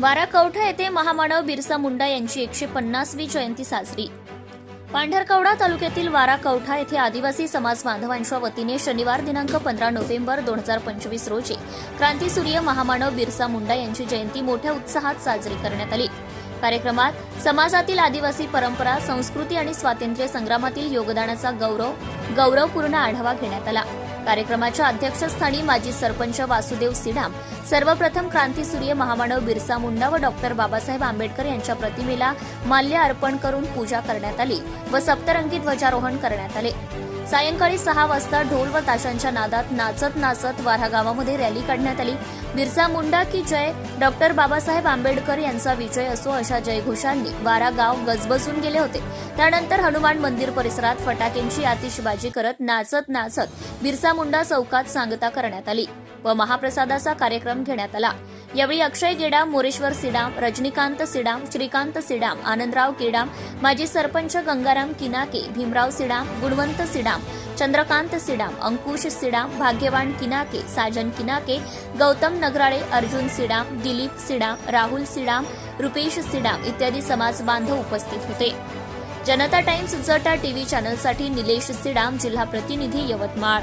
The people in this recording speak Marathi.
वाराकवठा येथे महामानव बिरसा मुंडा यांची एकशे पन्नासवी जयंती साजरी. पांढरकवडा तालुक्यातील वारा कवठा येथे आदिवासी समाज बांधवांच्या वतीने शनिवार दिनांक पंधरा नोव्हेंबर दोन हजार पंचवीस रोजी क्रांतीसूर्य महामानव बिरसा मुंडा यांची जयंती मोठ्या उत्साहात साजरी करण्यात आली. कार्यक्रमात समाजातील आदिवासी परंपरा संस्कृती आणि स्वातंत्र्य संग्रामातील योगदानाचा गौरव गौरवपूर्ण आढावा घेण्यात आला. कार्यक्रमाच्या अध्यक्षस्थानी माजी सरपंच वासुदेव सिडाम सर्वप्रथम क्रांतीसूर्य महामानव बिरसा मुंडा व डॉक्टर बाबासाहेब आंबेडकर यांच्या प्रतिमेला माल्य अर्पण करून पूजा करण्यात आली व सप्तरंगी ध्वजारोहण करण्यात आले. सायंकाळी सहा वाजता ढोल व ताशांच्या नादात नाचत नाचत वारा गावामध्ये रॅली काढण्यात आली. बिरसा मुंडा की जय? डॉक्टर बाबासाहेब आंबेडकर यांचा विजय असो अशा जयघोषांनी वारा गाव गजबजून गेले होते. त्यानंतर हनुमान मंदिर परिसरात फटाक्यांची आतिषबाजी करत नाचत नाचत बिरसा मुंडा चौकात सांगता करण्यात आली व महाप्रसादाचा कार्यक्रम घेण्यात आला. यावेळी अक्षय गेडाम मोरेश्वर सिडाम रजनीकांत सिडाम श्रीकांत सिडाम आनंदराव केडाम माजी सरपंच गंगाराम किनाके भीमराव सिडाम गुणवंत सिडाम चंद्रकांत सिडाम अंकुश सिडाम भाग्यवान किनाके साजन किनाके गौतम नगराळे अर्जुन सिडाम दिलीप सिडाम राहुल सिडाम रुपेश सिडाम इत्यादी समाज बांधव उपस्थित होते. जनता टाइम्स जटा टीव्ही चॅनलसाठी निलेश सिडाम जिल्हा प्रतिनिधी Yavatmal.